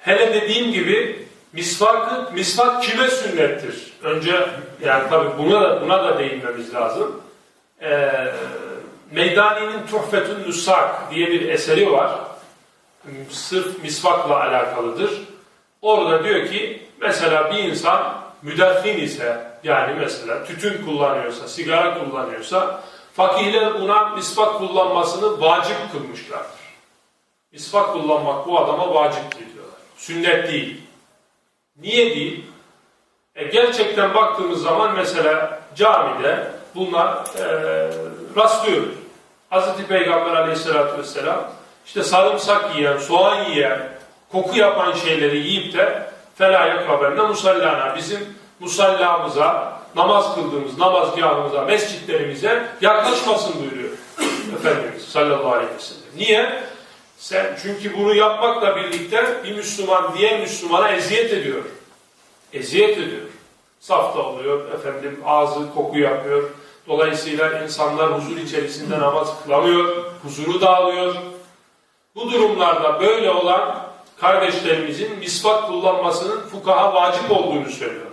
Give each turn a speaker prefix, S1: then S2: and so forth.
S1: hele dediğim gibi misvakı, misvak kime sünnettir? Önce yani tabii buna da, buna da değinmemiz lazım. Ee, Meydani'nin Tuhfetün Nusak diye bir eseri var. Sırf misvakla alakalıdır. Orada diyor ki mesela bir insan müdahhin ise yani mesela tütün kullanıyorsa, sigara kullanıyorsa fakihler buna misvak kullanmasını vacip kılmışlardır. Misvak kullanmak bu adama vaciptir diyorlar. Sünnet değil. Niye değil? E gerçekten baktığımız zaman mesela camide bunlar e, rastlıyoruz. Hz. Peygamber aleyhissalatü vesselam işte sarımsak yiyen, soğan yiyen, koku yapan şeyleri yiyip de felâ kaberne musallana bizim musallamıza, namaz kıldığımız namazgahımıza, mescitlerimize yaklaşmasın buyuruyor Efendimiz sallallahu aleyhi ve sellem. Niye? Sen, çünkü bunu yapmakla birlikte bir Müslüman diğer Müslümana eziyet ediyor. Eziyet ediyor. Safta oluyor, efendim ağzı koku yapıyor. Dolayısıyla insanlar huzur içerisinde namaz kılamıyor, huzuru dağılıyor. Bu durumlarda böyle olan kardeşlerimizin misvak kullanmasının fukaha vacip olduğunu söylüyor.